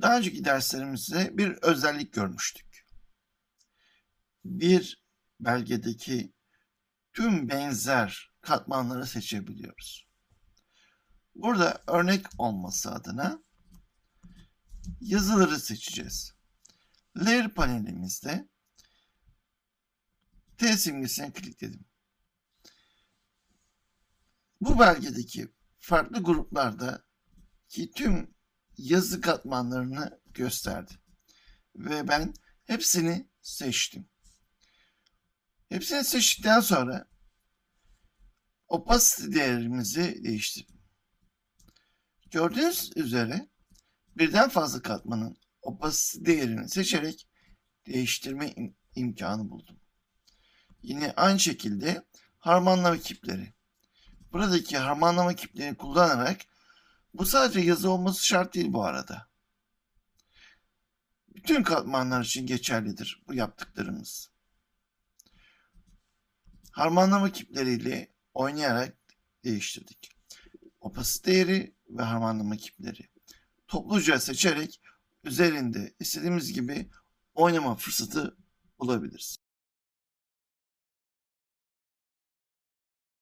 Daha önceki derslerimizde bir özellik görmüştük. Bir belgedeki tüm benzer katmanları seçebiliyoruz. Burada örnek olması adına yazıları seçeceğiz. Layer panelimizde T simgesine klikledim. Bu belgedeki farklı gruplarda ki tüm yazı katmanlarını gösterdi. Ve ben hepsini seçtim. Hepsini seçtikten sonra opacity değerimizi değiştirdim. Gördüğünüz üzere birden fazla katmanın opacity değerini seçerek değiştirme im- imkanı buldum. Yine aynı şekilde harmanlama kipleri. Buradaki harmanlama kiplerini kullanarak bu sadece yazı olması şart değil bu arada. Bütün katmanlar için geçerlidir bu yaptıklarımız. Harmanlama kipleriyle oynayarak değiştirdik. Opacity değeri ve harmanlama kipleri. Topluca seçerek üzerinde istediğimiz gibi oynama fırsatı bulabiliriz.